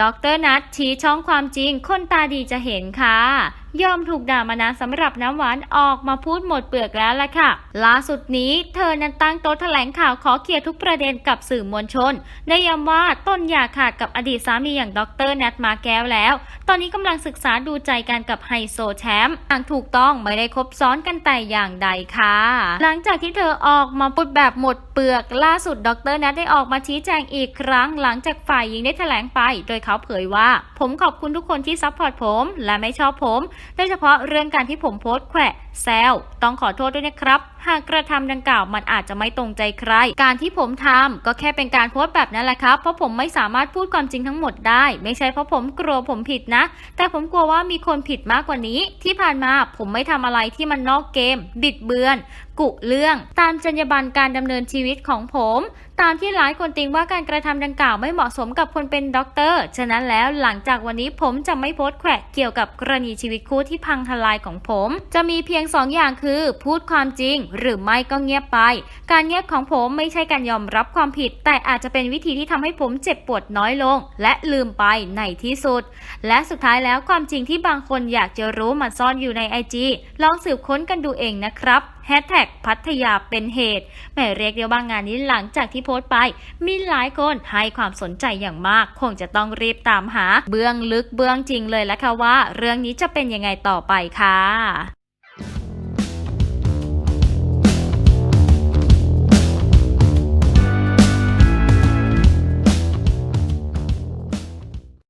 ดรนัทชี้ช่องความจริงคนตาดีจะเห็นค่ะ ยอมถูกด่ามานานสำหรับน้ำหวานออกมาพูดหมดเปลือกแล้วล่ะค่ะ ล่าสุดนี้เธอนั้นตั้งโต๊ะแถลงข่าวขอเคลียร์ทุกประเด็นกับสื่อมวลชน ได้ย้ำว่าต้นอย่าขาดกับอดีตสามีอย่างดรแนทมาแก้วแล้ว ตอนนี้กำลังศึกษาดูใจกันกับไฮโซแชมป์อย่างถูกต้องไม่ได้คบซ้อนกันแต่อย่างใดค่ะ หลังจากที่เธอออกมาพูดแบบหมดเปลือก ล่าสุดดรแนทได้ออกมาชี้แจงอีกครั้ง หลังจากฝ่ายหญิงได้แถลงไป โดยเขาเผยว่า ผมขอบคุณทุกคนที่ซัพพอร์ตผม และไม่ชอบผมโดยเฉพาะเรื่องการที่ผมโพสต์แขวะแซวต้องขอโทษด้วยนะครับ หากกระทำดังกล่าวมันอาจจะไม่ตรงใจใคร การที่ผมทำก็แค่เป็นการโพสต์แบบนั้นแหละครับ เพราะผมไม่สามารถพูดความจริงทั้งหมดได้ ไม่ใช่เพราะผมกลัวผมผิดนะ แต่ผมกลัวว่ามีคนผิดมากกว่านี้ ที่ผ่านมาผมไม่ทำอะไรที่มันนอกเกม บิดเบือน กุเรื่อง ตามจรรยาบรรณการดำเนินชีวิตของผมตามที่หลายคนติงว่าการกระทำดังกล่าวไม่เหมาะสมกับคนเป็นด็อกเตอร์ ฉะนั้นแล้วหลังจากวันนี้ผมจะไม่โพสต์แขวะเกี่ยวกับกรณีชีวิตคู่ที่พังทลายของผม จะมีเพียงสองอย่างคือ พูดความจริงหรือไม่ก็เงียบไป การเงียบของผมไม่ใช่การยอมรับความผิด แต่อาจจะเป็นวิธีที่ทำให้ผมเจ็บปวดน้อยลง และลืมไปในที่สุด และสุดท้ายแล้วความจริงที่บางคนอยากจะรู้มันซ่อนอยู่ในไอจีลองสืบค้นกันดูเองนะครับแฮชแท็กพัทยาเป็นเหตุแม่เรียกเดียวบางงานนี้หลังจากที่โพสต์ไป มีหลายคนให้ความสนใจอย่างมาก คงจะต้องรีบตามหา เบื้องลึกเบื้องจริงเลยละค่ะว่า เรื่องนี้จะเป็นยังไงต่อไปค่ะ